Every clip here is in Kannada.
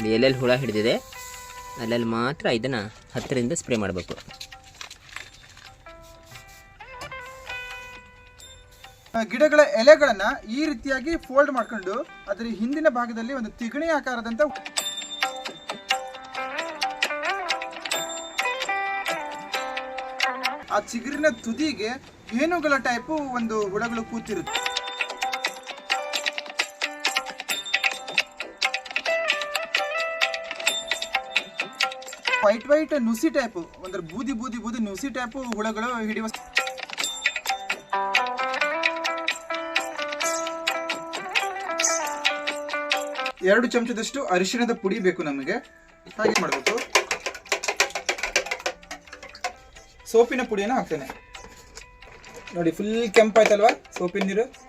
ಇಲ್ಲಿ ಎಲ್ಲೆಲ್ಲಿ ಹುಳ ಹಿಡಿದಿದೆ. ಅಲ್ಲೆಲ್ಲಿ ಮಾತ್ರ ಇದನ್ನು ಹತ್ತರಿಂದ ಸ್ಪ್ರೇ ಮಾಡಬೇಕು. ಗಿಡಗಳ ಎಲೆಗಳನ್ನು ಈ ರೀತಿಯಾಗಿ ಫೋಲ್ಡ್ ಮಾಡ್ಕೊಂಡು ಅದರ ಹಿಂದಿನ ಭಾಗದಲ್ಲಿ ಒಂದು ತಿಗಣಿ ಆಕಾರದಂತ ಆ ಚಿಗುರಿನ ತುದಿಗೆ ಹೇನುಗಳ ಟೈಪು ಒಂದು ಹುಳಗಳು ಕೂತಿರುತ್ತೆ ವೈಟ್ ವೈಟ್ ನುಸಿ ಟೈಪ್ ಅಂದ್ರೆ ಬೂದಿ ಬೂದಿ ಬೂದಿ ನುಸಿ ಟೈಪ್ ಹುಳಗಳು ಹಿಡಿಯುವ ಎರಡು ಚಮಚದಷ್ಟು ಅರಿಶಿಣದ ಪುಡಿ ಬೇಕು ನಮಗೆ. ಹಾಗೆ ಮಾಡಬೇಕು. ಸೋಪಿನ ಪುಡಿಯನ್ನು ಹಾಕ್ತೇನೆ. ನೋಡಿ ಫುಲ್ ಕೆಂಪಾಯ್ತಲ್ವಾ? ಸೋಪಿನ ನೀರು.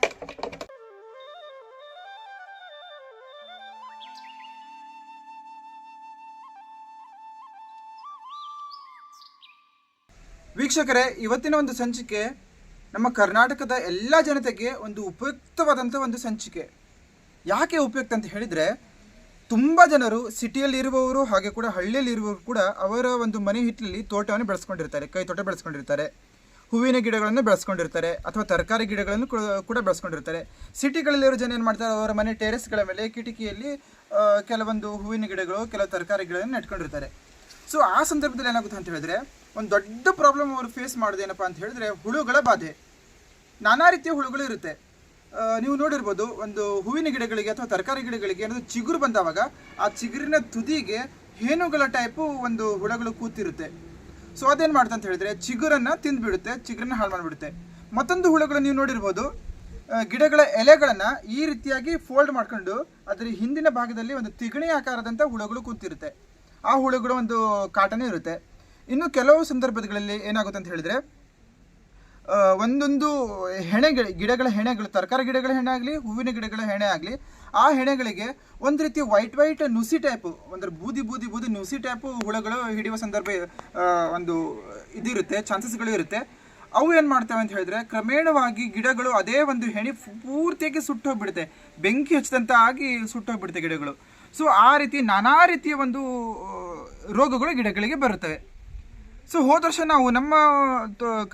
ವೀಕ್ಷಕರೇ, ಇವತ್ತಿನ ಒಂದು ಸಂಚಿಕೆ ನಮ್ಮ ಕರ್ನಾಟಕದ ಎಲ್ಲ ಜನತೆಗೆ ಒಂದು ಉಪಯುಕ್ತವಾದಂಥ ಒಂದು ಸಂಚಿಕೆ. ಯಾಕೆ ಉಪಯುಕ್ತ ಅಂತ ಹೇಳಿದರೆ, ತುಂಬ ಜನರು ಸಿಟಿಯಲ್ಲಿ ಇರುವವರು ಹಾಗೆ ಕೂಡ ಹಳ್ಳಿಯಲ್ಲಿ ಇರುವವರು ಕೂಡ ಅವರ ಒಂದು ಮನೆ ಹಿತ್ತಲಲ್ಲಿ ತೋಟವನ್ನು ಬೆಳೆಸ್ಕೊಂಡಿರ್ತಾರೆ, ಕೈ ತೋಟ ಬೆಳೆಸ್ಕೊಂಡಿರ್ತಾರೆ, ಹೂವಿನ ಗಿಡಗಳನ್ನು ಬೆಳೆಸ್ಕೊಂಡಿರ್ತಾರೆ ಅಥವಾ ತರಕಾರಿ ಗಿಡಗಳನ್ನು ಕೂಡ- ಕೂಡ ಬೆಳೆಸ್ಕೊಂಡಿರ್ತಾರೆ. ಸಿಟಿಗಳಲ್ಲಿರೋ ಜನ ಏನು ಮಾಡ್ತಾರೆ, ಅವರ ಮನೆ ಟೆರೆಸ್ಗಳ ಮೇಲೆ ಕಿಟಕಿಯಲ್ಲಿ ಕೆಲವೊಂದು ಹೂವಿನ ಗಿಡಗಳು, ಕೆಲವು ತರಕಾರಿ ಗಿಡಗಳನ್ನು ನೆಟ್ಕೊಂಡಿರ್ತಾರೆ. ಸೊ ಆ ಸಂದರ್ಭದಲ್ಲಿ ಏನಾಗುತ್ತೆ ಅಂತ ಹೇಳಿದ್ರೆ ಒಂದು ದೊಡ್ಡ ಪ್ರಾಬ್ಲಮ್ ಅವರು ಫೇಸ್ ಮಾಡೋದೇನಪ್ಪ ಅಂತ ಹೇಳಿದ್ರೆ ಹುಳುಗಳ ಬಾಧೆ. ನಾನಾ ರೀತಿಯ ಹುಳುಗಳು ಇರುತ್ತೆ. ನೀವು ನೋಡಿರ್ಬೋದು, ಒಂದು ಹೂವಿನ ಗಿಡಗಳಿಗೆ ಅಥವಾ ತರಕಾರಿ ಗಿಡಗಳಿಗೆ ಏನಾದರೂ ಚಿಗುರು ಬಂದಾಗ ಆ ಚಿಗುರಿನ ತುದಿಗೆ ಹೇನುಗಳ ಟೈಪು ಒಂದು ಹುಳಗಳು ಕೂತಿರುತ್ತೆ. ಸೊ ಅದೇನು ಮಾಡುತ್ತೆ ಅಂತ ಹೇಳಿದ್ರೆ ಚಿಗುರನ್ನು ತಿಂದುಬಿಡುತ್ತೆ, ಚಿಗುರನ್ನ ಹಾಳು ಮಾಡಿಬಿಡುತ್ತೆ. ಮತ್ತೊಂದು ಹುಳುಗಳು ನೀವು ನೋಡಿರ್ಬೋದು ಗಿಡಗಳ ಎಲೆಗಳನ್ನು ಈ ರೀತಿಯಾಗಿ ಫೋಲ್ಡ್ ಮಾಡ್ಕೊಂಡು ಅದರ ಹಿಂದಿನ ಭಾಗದಲ್ಲಿ ಒಂದು ತಿಗಣಿ ಆಕಾರದಂಥ ಹುಳುಗಳು ಕೂತಿರುತ್ತೆ. ಆ ಹುಳುಗಳು ಒಂದು ಕಾಟನೇ ಇರುತ್ತೆ. ಇನ್ನು ಕೆಲವು ಸಂದರ್ಭಗಳಲ್ಲಿ ಏನಾಗುತ್ತೆ ಅಂತ ಹೇಳಿದ್ರೆ ಒಂದೊಂದು ಹೆಣೆ ಗಿಡ- ಗಿಡಗಳ ಹೆಣೆಗಳು, ತರಕಾರಿ ಗಿಡಗಳ ಹೆಣೆ ಆಗಲಿ, ಹೂವಿನ ಗಿಡಗಳ ಹೆಣೆ ಆಗಲಿ, ಆ ಹೆಣೆಗಳಿಗೆ ಒಂದು ರೀತಿ ವೈಟ್ ವೈಟ್ ನುಸಿ ಟೈಪು ಅಂದರೆ ಬೂದಿ ಬೂದಿ ಬೂದಿ ನುಸಿ ಟೈಪು ಹುಳಗಳು ಹಿಡಿಯುವ ಸಂದರ್ಭ ಒಂದು ಇದಿರುತ್ತೆ ಚಾನ್ಸಸ್ಗಳು ಇರುತ್ತೆ. ಅವು ಏನು ಮಾಡ್ತವೆ ಅಂತ ಹೇಳಿದ್ರೆ, ಕ್ರಮೇಣವಾಗಿ ಗಿಡಗಳು ಅದೇ ಒಂದು ಹೆಣೆ ಪೂರ್ತಿಯಾಗಿ ಸುಟ್ಟು ಹೋಗ್ಬಿಡುತ್ತೆ. ಬೆಂಕಿ ಹಚ್ಚಿದಂಥ ಆಗಿ ಸುಟ್ಟು ಹೋಗ್ಬಿಡುತ್ತೆ ಗಿಡಗಳು. ಸೊ ಆ ರೀತಿ ನಾನಾ ರೀತಿಯ ಒಂದು ರೋಗಗಳು ಗಿಡಗಳಿಗೆ ಬರುತ್ತವೆ. ಸೊ ಹೋದ ವರ್ಷ ನಾವು ನಮ್ಮ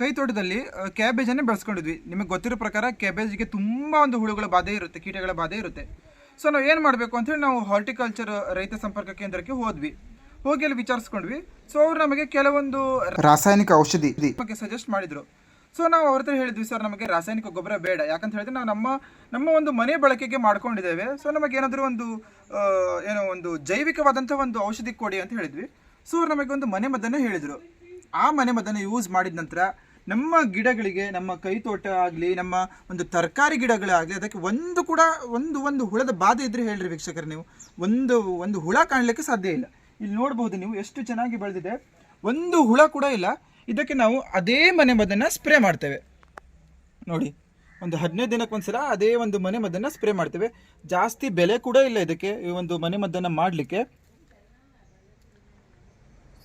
ಕೈ ತೋಟದಲ್ಲಿ ಕ್ಯಾಬೇಜನ್ನೇ ಬೆಳೆಸ್ಕೊಂಡಿದ್ವಿ. ನಿಮಗೆ ಗೊತ್ತಿರೋ ಪ್ರಕಾರ ಕ್ಯಾಬೇಜ್ಗೆ ತುಂಬ ಒಂದು ಹುಳುಗಳ ಬಾಧೆ ಇರುತ್ತೆ ಕೀಟಗಳ ಬಾಧೆ ಇರುತ್ತೆ. ಸೊ ನಾವು ಏನು ಮಾಡಬೇಕು ಅಂತೇಳಿ ನಾವು ಹಾರ್ಟಿಕಲ್ಚರ್ ರೈತ ಸಂಪರ್ಕ ಕೇಂದ್ರಕ್ಕೆ ಹೋದ್ವಿ. ಹೋಗಿ ಅಲ್ಲಿ ವಿಚಾರಿಸ್ಕೊಂಡ್ವಿ. ಸೊ ಅವ್ರು ನಮಗೆ ಕೆಲವೊಂದು ರಾಸಾಯನಿಕ ಔಷಧಿ ಬಗ್ಗೆ ಸಜೆಸ್ಟ್ ಮಾಡಿದ್ರು. ಸೊ ನಾವು ಅವ್ರ ಹತ್ರ ಹೇಳಿದ್ವಿ ಸರ್ ನಮಗೆ ರಾಸಾಯನಿಕ ಗೊಬ್ಬರ ಬೇಡ. ಯಾಕಂತ ಹೇಳಿದ್ರೆ ನಾವು ನಮ್ಮ ನಮ್ಮ ಒಂದು ಮನೆ ಬಳಕೆಗೆ ಮಾಡ್ಕೊಂಡಿದ್ದೇವೆ. ಸೊ ನಮಗೆ ಏನಾದರೂ ಒಂದು ಏನೋ ಒಂದು ಜೈವಿಕವಾದಂಥ ಒಂದು ಔಷಧಿ ಕೊಡಿ ಅಂತ ಹೇಳಿದ್ವಿ. ಸೊ ಅವ್ರು ನಮಗೆ ಒಂದು ಮನೆ ಮದ್ದನ್ನು ಹೇಳಿದರು. ಆ ಮನೆ ಮದ್ದನ್ನು ಯೂಸ್ ಮಾಡಿದ ನಂತರ ನಮ್ಮ ಗಿಡಗಳಿಗೆ, ನಮ್ಮ ಕೈ ತೋಟ ಆಗಲಿ, ನಮ್ಮ ಒಂದು ತರಕಾರಿ ಗಿಡಗಳಾಗಲಿ ಅದಕ್ಕೆ ಒಂದು ಕೂಡ ಒಂದು ಒಂದು ಹುಳದ ಬಾಧೆ ಇದ್ರೆ ಹೇಳ್ರಿ ವೀಕ್ಷಕರು ನೀವು. ಒಂದು ಒಂದು ಹುಳ ಕಾಣಲಿಕ್ಕೆ ಸಾಧ್ಯ ಇಲ್ಲ. ಇಲ್ಲಿ ನೋಡಬಹುದು ನೀವು ಎಷ್ಟು ಚೆನ್ನಾಗಿ ಬೆಳೆದಿದೆ. ಒಂದು ಹುಳ ಕೂಡ ಇಲ್ಲ. ಇದಕ್ಕೆ ನಾವು ಅದೇ ಮನೆ ಮದ್ದನ್ನು ಸ್ಪ್ರೇ ಮಾಡ್ತೇವೆ. ನೋಡಿ, ಒಂದು ಹದಿನೈದು ದಿನಕ್ಕೆ ಒಂದ್ಸಲ ಅದೇ ಒಂದು ಮನೆ ಮದ್ದನ್ನು ಸ್ಪ್ರೇ ಮಾಡ್ತೇವೆ. ಜಾಸ್ತಿ ಬೆಲೆ ಕೂಡ ಇಲ್ಲ ಇದಕ್ಕೆ ಈ ಒಂದು ಮನೆ ಮದ್ದನ್ನು ಮಾಡಲಿಕ್ಕೆ.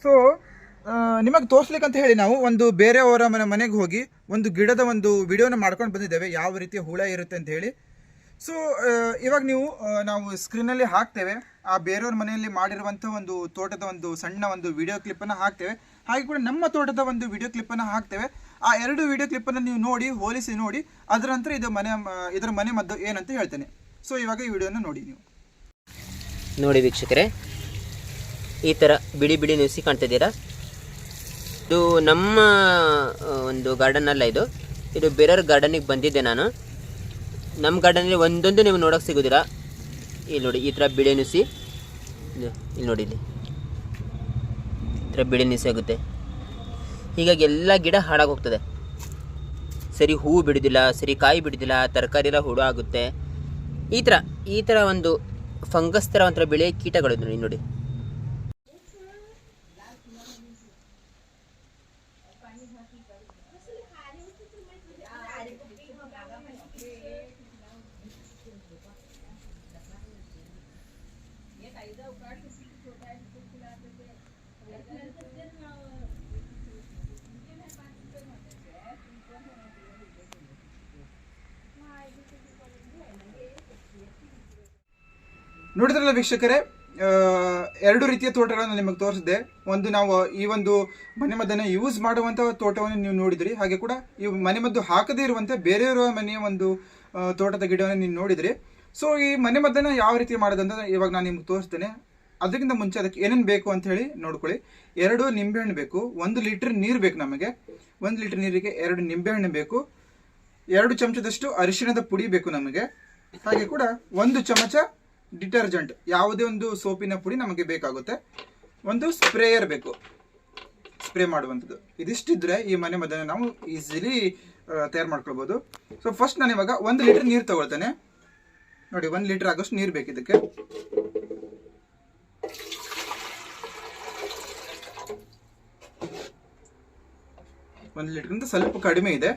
ಸೊ ನಿಮಗೆ ತೋರಿಸ್ಲಿಕ್ಕೆ ಅಂತ ಹೇಳಿ ನಾವು ಒಂದು ಬೇರೆಯವರ ಮನೆ ಮನೆಗೆ ಹೋಗಿ ಒಂದು ಗಿಡದ ಒಂದು ವಿಡಿಯೋನ ಮಾಡ್ಕೊಂಡು ಬಂದಿದ್ದೇವೆ. ಯಾವ ರೀತಿಯ ಹುಳ ಇರುತ್ತೆ ಅಂತ ಹೇಳಿ. ಸೊ ಇವಾಗ ನೀವು ನಾವು ಸ್ಕ್ರೀನಲ್ಲಿ ಹಾಕ್ತೇವೆ. ಆ ಬೇರೆಯವ್ರ ಮನೆಯಲ್ಲಿ ಮಾಡಿರುವಂಥ ಒಂದು ತೋಟದ ಒಂದು ಸಣ್ಣ ಒಂದು ವಿಡಿಯೋ ಕ್ಲಿಪ್ಪನ್ನು ಹಾಕ್ತೇವೆ. ಹಾಗೆ ಕೂಡ ನಮ್ಮ ತೋಟದ ಒಂದು ವಿಡಿಯೋ ಕ್ಲಿಪ್ಪನ್ನು ಹಾಕ್ತೇವೆ. ಆ ಎರಡು ವಿಡಿಯೋ ಕ್ಲಿಪ್ಪನ್ನು ನೀವು ನೋಡಿ, ಹೋಲಿಸಿ ನೋಡಿ. ಅದರ ನಂತರ ಇದು ಮನೆ, ಇದರ ಮನೆ ಮದ್ದು ಏನಂತ ಹೇಳ್ತೇನೆ. ಸೊ ಇವಾಗ ಈ ವಿಡಿಯೋನ ನೋಡಿ ನೀವು. ನೋಡಿ ವೀಕ್ಷಕರೇ, ಈ ಥರ ಬಿಡಿ ಬಿಡಿ ನ್ಯೂಸಿ ಕಾಣ್ತಿದ್ದೀರಾ ಇದು ನಮ್ಮ ಒಂದು ಗಾರ್ಡನ್ ಅಲ್ಲ ಇದು. ಇದು ಬೇರೆಯವ್ರ ಗಾರ್ಡನಿಗೆ ಬಂದಿದ್ದೆ ನಾನು. ನಮ್ಮ ಗಾರ್ಡನಲ್ಲಿ ಒಂದೊಂದು ನೀವು ನೋಡೋಕೆ ಸಿಗೋದಿಲ್ಲ. ಇಲ್ಲಿ ನೋಡಿ, ಈ ಥರ ಬಿಳಿ ನುಸಿ. ಇಲ್ಲಿ ನೋಡಿ ಇಲ್ಲಿ. ಈ ಥರ ಬಿಳಿ ನುಸಿ ಆಗುತ್ತೆ. ಹೀಗಾಗಿ ಎಲ್ಲ ಗಿಡ ಹಾಳಾಗಿ ಹೋಗ್ತದೆ. ಸರಿ ಹೂವು ಬಿಡೋದಿಲ್ಲ, ಸರಿ ಕಾಯಿ ಬಿಡೋದಿಲ್ಲ, ತರಕಾರಿ ಎಲ್ಲ ಹುಳು ಆಗುತ್ತೆ. ಈ ಥರ ಈ ಥರ ಒಂದು ಫಂಗಸ್ ಥರ ಒಂಥರ ಬೆಳೆ ಕೀಟಗಳು ನೋಡಿ. ನೋಡಿದ್ರಲ್ಲ ವೀಕ್ಷಕರೇ ಎರಡು ರೀತಿಯ ತೋಟಗಳನ್ನು ನಿಮಗೆ ತೋರಿಸಿದೆ ಒಂದು ನಾವು ಈ ಒಂದು ಮನೆಮದ್ದನ್ನು ಯೂಸ್ ಮಾಡುವಂಥ ತೋಟವನ್ನು ನೀವು ನೋಡಿದ್ರಿ. ಹಾಗೆ ಕೂಡ ಈ ಮನೆಮದ್ದು ಹಾಕದೇ ಇರುವಂತೆ ಬೇರೆಯವರ ಮನೆಯ ಒಂದು ತೋಟದ ಗಿಡವನ್ನು ನೀವು ನೋಡಿದ್ರಿ. ಸೊ ಈ ಮನೆ ಮದ್ದನ್ನು ಯಾವ ರೀತಿ ಮಾಡೋದಂತ ಇವಾಗ ನಾನು ನಿಮ್ಗೆ ತೋರಿಸ್ತೇನೆ. ಅದಕ್ಕಿಂತ ಮುಂಚೆ ಅದಕ್ಕೆ ಏನೇನು ಬೇಕು ಅಂತ ಹೇಳಿ ನೋಡ್ಕೊಳ್ಳಿ. ಎರಡು ನಿಂಬೆಹಣ್ಣು ಬೇಕು, ಒಂದು ಲೀಟ್ರ್ ನೀರು ಬೇಕು ನಮಗೆ. ಒಂದು ಲೀಟ್ರ್ ನೀರಿಗೆ ಎರಡು ನಿಂಬೆಹಣ್ಣು ಬೇಕು. ಎರಡು ಚಮಚದಷ್ಟು ಅರಿಶಿಣದ ಪುಡಿ ಬೇಕು ನಮಗೆ. ಹಾಗೆ ಕೂಡ ಒಂದು ಚಮಚ ಡಿಟರ್ಜೆಂಟ್, ಯಾವುದೇ ಒಂದು ಸೋಪಿನ ಪುಡಿ ನಮಗೆ ಬೇಕಾಗುತ್ತೆ. ಒಂದು ಸ್ಪ್ರೇಯರ್ ಬೇಕು. ಸ್ಪ್ರೇ ಮಾಡುವಂಥದ್ದು. ಇದಿಷ್ಟಿದ್ರೆ ಈ ಮನೆ ಮದ್ದನ್ನು ನಾವು ಈಸಿಲಿ ತಯಾರು ಮಾಡ್ಕೊಳ್ಬೋದು. ಸೊ ಫಸ್ಟ್ ನಾನು ಇವಾಗ ಒಂದು ಲೀಟ್ರ್ ನೀರು ತಗೊಳ್ತೇನೆ. ನೋಡಿ, ಒಂದು ಲೀಟರ್ ಆಗೋಷ್ಟು ನೀರು ಬೇಕು ಇದಕ್ಕೆ. ಒಂದು ಲೀಟರ್ಗಿಂತ ಸ್ವಲ್ಪ ಕಡಿಮೆ ಇದೆ.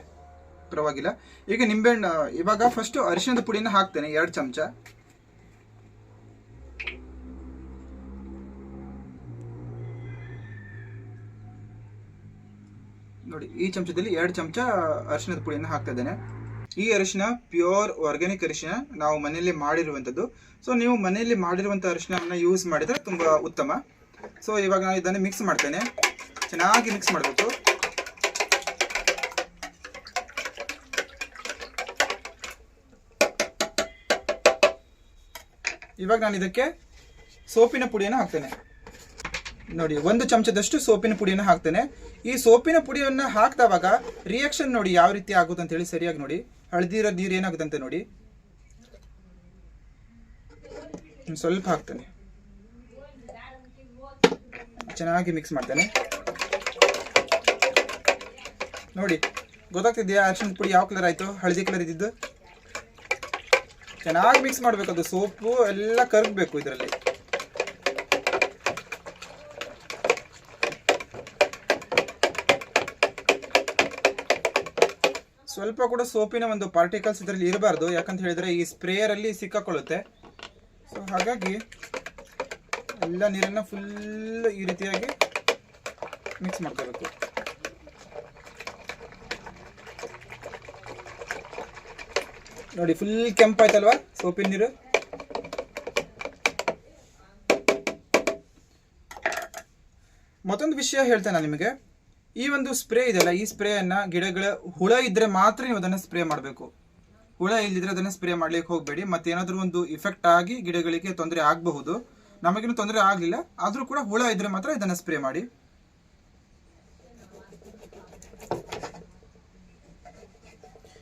ಪರವಾಗಿಲ್ಲ. ಈಗ ನಿಂಬೆಹಣ್ಣು, ಇವಾಗ ಫಸ್ಟ್ ಅರಿಶಿಣದ ಪುಡಿನ ಹಾಕ್ತೇನೆ, ಎರಡು ಚಮಚ. ನೋಡಿ, ಈ ಚಮಚದಲ್ಲಿ ಎರಡು ಚಮಚ ಅರಿಶಿಣದ ಪುಡಿಯನ್ನು ಹಾಕ್ತಾ ಇದ್ದೇನೆ. ಈ ಅರಿಶಿನ ಪ್ಯೂರ್ ಆರ್ಗ್ಯಾನಿಕ್ ಅರಿಶಿನ ನಾವು ಮನೆಯಲ್ಲಿ ಮಾಡಿರುವಂಥದ್ದು. ಸೊ ನೀವು ಮನೆಯಲ್ಲಿ ಮಾಡಿರುವಂಥ ಅರಿಶಿನವನ್ನು ಯೂಸ್ ಮಾಡಿದರೆ ತುಂಬ ಉತ್ತಮ. ಸೊ ಇವಾಗ ನಾನು ಇದನ್ನು ಮಿಕ್ಸ್ ಮಾಡ್ತೇನೆ. ಚೆನ್ನಾಗಿ ಮಿಕ್ಸ್ ಮಾಡಬೇಕು. ಇವಾಗ ನಾನು ಇದಕ್ಕೆ ಸೋಪಿನ ಪುಡಿಯನ್ನು ಹಾಕ್ತೇನೆ. ನೋಡಿ, ಒಂದು ಚಮಚದಷ್ಟು ಸೋಪಿನ ಪುಡಿಯನ್ನು ಹಾಕ್ತೇನೆ. ಈ ಸೋಪಿನ ಪುಡಿಯನ್ನು ಹಾಕ್ದವಾಗ ರಿಯಾಕ್ಷನ್ ನೋಡಿ ಯಾವ ರೀತಿ ಆಗುತ್ತೆ ಅಂತ ಹೇಳಿ ಸರಿಯಾಗಿ ನೋಡಿ. ಹಳದಿ ಇರೋ ನೀರು ಏನಾಗುತ್ತಂತೆ ನೋಡಿ? ಸ್ವಲ್ಪ ಹಾಕ್ತೇನೆ. ಚೆನ್ನಾಗಿ ಮಿಕ್ಸ್ ಮಾಡ್ತೇನೆ. ನೋಡಿ, ಗೊತ್ತಾಗ್ತಿದೆಯಾ ಅರ್ಶಿನ ಪುಡಿ ಯಾವ ಕಲರ್ ಆಯ್ತು? ಹಳದಿ ಕಲರ್ ಇದ್ದಿದ್ದು? ಚೆನ್ನಾಗಿ ಮಿಕ್ಸ್ ಮಾಡಬೇಕು ಅದು ಸೋಪು, ಎಲ್ಲ ಕರಗಬೇಕು ಇದರಲ್ಲಿ. ಸ್ವಲ್ಪ ಕೂಡ ಸೋಪಿನ ಒಂದು ಪಾರ್ಟಿಕಲ್ಸ್ ಇದರಲ್ಲಿ ಇರಬಾರ್ದು. ಯಾಕಂತ ಹೇಳಿದ್ರೆ ಈ ಸ್ಪ್ರೇಯರ್ ಅಲ್ಲಿ ಸಿಕ್ಕಾಕೊಳ್ಳುತ್ತೆ. ಸೊ ಹಾಗಾಗಿ ಎಲ್ಲ ನೀರನ್ನ ಫುಲ್ ಈ ರೀತಿಯಾಗಿ ಮಿಕ್ಸ್ ಮಾಡ್ಕೋಬೇಕು. ನೋಡಿ ಫುಲ್ ಕೆಂಪಾಯ್ತಲ್ವಾ ಸೋಪಿನ ನೀರು? ಮತ್ತೊಂದು ವಿಷಯ ಹೇಳ್ತೇನೆ ನಿಮಗೆ. ಈ ಒಂದು ಸ್ಪ್ರೇ ಇದೆಯಲ್ಲ, ಈ ಸ್ಪ್ರೇಯನ್ನು ಗಿಡಗಳ ಹುಳ ಇದ್ರೆ ಮಾತ್ರ ನೀವು ಅದನ್ನ ಸ್ಪ್ರೇ ಮಾಡಬೇಕು. ಹುಳ ಇಲ್ಲದಿದ್ರೆ ಅದನ್ನ ಸ್ಪ್ರೇ ಮಾಡ್ಲಿಕ್ಕೆ ಹೋಗಬೇಡಿ ಮತ್ತೇನಾದರೂ ಒಂದು ಇಫೆಕ್ಟ್ ಆಗಿ ಗಿಡಗಳಿಗೆ ತೊಂದರೆ ಆಗಬಹುದು. ನಮಗೇನು ತೊಂದರೆ ಆಗಲಿಲ್ಲ, ಆದ್ರೂ ಕೂಡ ಹುಳ ಇದ್ರೆ ಮಾತ್ರ ಇದನ್ನ ಸ್ಪ್ರೇ ಮಾಡಿ.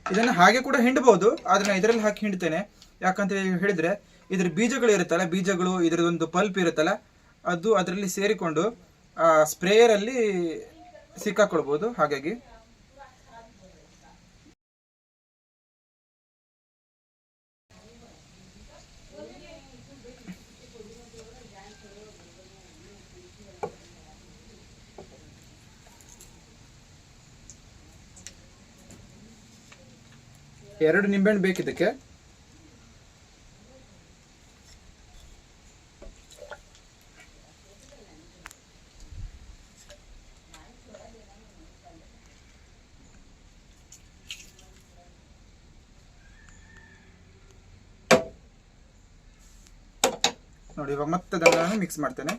ಇದನ್ನ ಹಾಗೆ ಕೂಡ ಹಿಂಡಬಹುದು ಆದ್ರೆ ನಾನು ಇದರಲ್ಲಿ ಹಾಕಿ ಹಿಂಡ್ತೇನೆ. ಯಾಕಂತ ಹೇಳಿದ್ರೆ, ಇದ್ರ ಬೀಜಗಳು ಇರುತ್ತಲ್ಲ, ಬೀಜಗಳು, ಇದರದೊಂದು ಪಲ್ಪ್ ಇರುತ್ತಲ್ಲ, ಅದು ಅದರಲ್ಲಿ ಸೇರಿಕೊಂಡು ಆ ಸಿಕ್ಕಾಕೊಳ್ಬಹುದು ಹಾಗಾಗಿ. ಎರಡು ನಿಂಬೆಹಣ್ಣು ಬೇಕಿದ್ದಕ್ಕೆ? ನೋಡಿ, ಇವಾಗ ಮತ್ತೆ ಅದನ್ನು ಮಿಕ್ಸ್ ಮಾಡ್ತೇನೆ.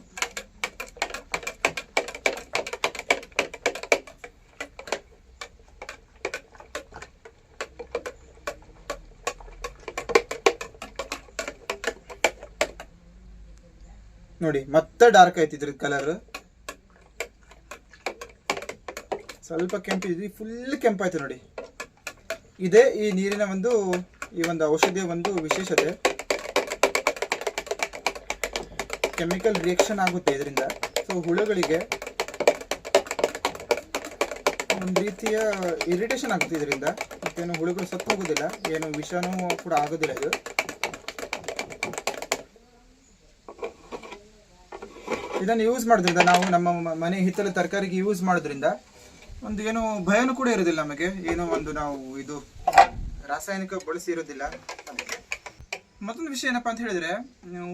ನೋಡಿ, ಮತ್ತೆ ಡಾರ್ಕ್ ಆಯ್ತು ಇದ್ರ ಕಲರ್ ಸ್ವಲ್ಪ ಕೆಂಪು ಇದ್ರಿ ಫುಲ್ ಕೆಂಪಾಯ್ತು ನೋಡಿ. ಇದೇ ಈ ನೀರಿನ ಒಂದು, ಈ ಒಂದು ಔಷಧಿಯ ಒಂದು ವಿಶೇಷತೆ. ಕೆಮಿಕಲ್ ರಿಯಾಕ್ಷನ್ ಆಗುತ್ತೆ ಇದರಿಂದ. ಸೊ ಹುಳುಗಳಿಗೆ ಒಂದು ರೀತಿಯ ಇರಿಟೇಷನ್ ಆಗುತ್ತೆ ಇದರಿಂದ. ಮತ್ತೇನು ಹುಳುಗಳು ಸತ್ತು ಹೋಗೋದಿಲ್ಲ ಏನು ವಿಷನೂ ಕೂಡ ಆಗೋದಿಲ್ಲ ಇದು. ಇದನ್ನು ಯೂಸ್ ಮಾಡೋದ್ರಿಂದ ನಾವು ನಮ್ಮ ಮನೆ ಹಿತ್ತಲ ತರಕಾರಿಗೆ ಯೂಸ್ ಮಾಡೋದ್ರಿಂದ ಒಂದು ಏನು ಭಯನೂ ಕೂಡ ಇರೋದಿಲ್ಲ ನಮಗೆ. ಏನೋ ಒಂದು ನಾವು ಇದು ರಾಸಾಯನಿಕ ಬಳಸಿ ಇರೋದಿಲ್ಲ. ಮತ್ತೊಂದು ವಿಷಯ ಏನಪ್ಪಾ ಅಂತ ಹೇಳಿದ್ರೆ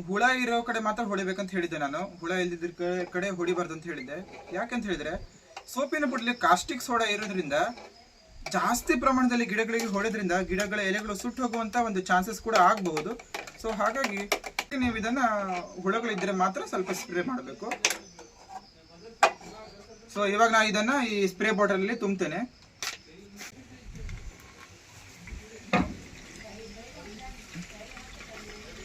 ಹುಳ ಇರೋ ಕಡೆ ಮಾತ್ರ ಹೊಡಿಬೇಕಂತ ಹೇಳಿದ್ದೆ ನಾನು. ಹುಳ ಇಲ್ದಿದ್ರ ಕಡೆ- ಕಡೆ ಹೊಡಿಬಾರ್ದು ಅಂತ ಹೇಳಿದ್ದೆ. ಯಾಕಂತ ಹೇಳಿದ್ರೆ, ಸೋಪಿನ ಬುಡ್ಲಿ ಕಾಸ್ಟಿಕ್ ಸೋಡಾ ಇರೋದ್ರಿಂದ ಜಾಸ್ತಿ ಪ್ರಮಾಣದಲ್ಲಿ ಗಿಡಗಳಿಗೆ ಹೊಡೆದ್ರಿಂದ ಗಿಡಗಳ ಎಲೆಗಳು ಸುಟ್ಟು ಹೋಗುವಂತ ಒಂದು ಚಾನ್ಸಸ್ ಕೂಡ ಆಗಬಹುದು. ಸೊ ಹಾಗಾಗಿ ನೀವು ಇದನ್ನ ಹುಳಗಳಿದ್ರೆ ಮಾತ್ರ ಸ್ವಲ್ಪ ಸ್ಪ್ರೇ ಮಾಡಬೇಕು. ಸೊ ಇವಾಗ ನಾ ಇದನ್ನ ಈ ಸ್ಪ್ರೇ ಬಾಟಲ್ ಅಲ್ಲಿ ತುಂಬ್ತೇನೆ.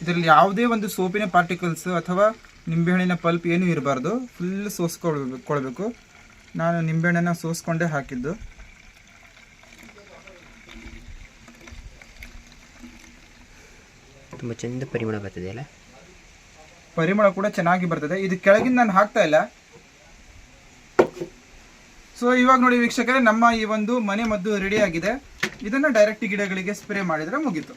ಇದರಲ್ಲಿ ಯಾವುದೇ ಒಂದು ಸೋಪಿನ ಪಾರ್ಟಿಕಲ್ಸ್ ಅಥವಾ ನಿಂಬೆಹಣ್ಣಿನ ಪಲ್ಪ್ ಏನೂ ಇರಬಾರ್ದು. ಫುಲ್ ಸೋಸ್ಕೊಳ್ಬೇಕು. ಕೊಳ್ಬೇಕು ನಾನು ನಿಂಬೆಹಣ್ಣನ್ನು ಸೋಸ್ಕೊಂಡೇ ಹಾಕಿದ್ದು. ತುಂಬ ಚೆಂದ ಪರಿಮಳ ಬರ್ತದೆ ಅಲ್ಲ? ಪರಿಮಳ ಕೂಡ ಚೆನ್ನಾಗಿ ಬರ್ತದೆ. ಇದು ಕೆಳಗಿಂದ ನಾನು ಹಾಕ್ತಾ ಇಲ್ಲ. ಸೊ ಇವಾಗ ನೋಡಿ ವೀಕ್ಷಕರೇ ನಮ್ಮ ಈ ಒಂದು ಮನೆ ಮದ್ದು ರೆಡಿ ಆಗಿದೆ. ಇದನ್ನು ಡೈರೆಕ್ಟ್ ಗಿಡಗಳಿಗೆ ಸ್ಪ್ರೇ ಮಾಡಿದರೆ ಮುಗೀತು.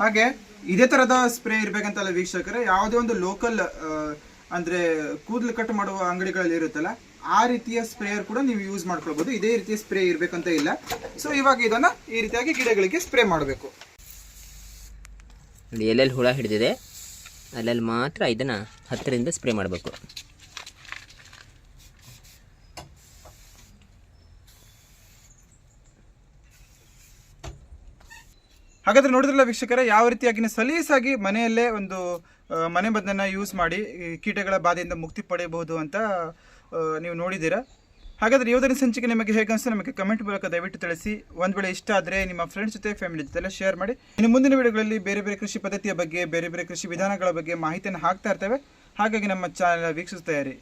ಹಾಗೆ ಇದೇ ತರದ ಸ್ಪ್ರೇ ಇರ್ಬೇಕಂತಲ್ಲ ವೀಕ್ಷಕರೇ, ಯಾವುದೇ ಒಂದು ಲೋಕಲ್ ಅಂದ್ರೆ ಕೂದಲು ಕಟ್ ಮಾಡುವ ಅಂಗಡಿಗಳಲ್ಲಿ ಇರುತ್ತಲ್ಲ, ಆ ರೀತಿಯ ಸ್ಪ್ರೇಯರ್ ಕೂಡ ನೀವು ಯೂಸ್ ಮಾಡ್ಕೊಳ್ಬಹುದು ಇದೇ ರೀತಿಯ ಸ್ಪ್ರೇ ಇರ್ಬೇಕಂತ ಇಲ್ಲ. ಸೊ ಇವಾಗ ಇದನ್ನ ಈ ರೀತಿಯಾಗಿ ಗಿಡಗಳಿಗೆ ಸ್ಪ್ರೇ ಮಾಡಬೇಕು. ಎಲ್ಲೆಲ್ಲಿ ಹುಳ ಹಿಡಿದಿದೆ, ಅಲ್ಲಲ್ಲಿ ಮಾತ್ರ ಇದನ್ನ ಹತ್ತರಿಂದ ಸ್ಪ್ರೇ ಮಾಡಬೇಕು. ಹಾಗಾದ್ರೆ ನೋಡಿದ್ರಲ್ಲ ವೀಕ್ಷಕರೇ, ಯಾವ ರೀತಿಯಾಗಿ ಸಲೀಸಾಗಿ ಮನೆಯಲ್ಲೇ ಒಂದು ಮನೆ ಮದ್ದನ್ನು ಯೂಸ್ ಮಾಡಿ ಕೀಟಗಳ ಬಾಧೆಯಿಂದ ಮುಕ್ತಿ ಪಡೆಯಬಹುದು ಅಂತ ನೀವು ನೋಡಿದ್ದೀರಾ? ಹಾಗಾದ್ರೆ ಯೋಧನ ಸಂಚಿಕೆ ನಿಮಗೆ ಹೇಗೆ ಅನಿಸ್ತು ನಮಗೆ ಕಮೆಂಟ್ ಮೂಲಕ ದಯವಿಟ್ಟು ತಿಳಿಸಿ. ಒಂದ್ ವೇಳೆ ಇಷ್ಟ ಆದರೆ ನಿಮ್ಮ ಫ್ರೆಂಡ್ಸ್ ಜೊತೆ ಫ್ಯಾಮಿಲಿ ಜೊತೆ ಎಲ್ಲ ಶೇರ್ ಮಾಡಿ. ಇನ್ನು ಮುಂದಿನ ವಿಡಿಯೋಗಳಲ್ಲಿ ಬೇರೆ ಬೇರೆ ಕೃಷಿ ಪದ್ಧತಿಯ ಬಗ್ಗೆ, ಬೇರೆ ಬೇರೆ ಕೃಷಿ ವಿಧಾನಗಳ ಬಗ್ಗೆ ಮಾಹಿತಿಯನ್ನು ಹಾಕ್ತಾ ಇರ್ತೇವೆ. ಹಾಗಾಗಿ ನಮ್ಮ ಚಾನಲ್ ವೀಕ್ಷಿಸ್ತಾ ಇರಿ.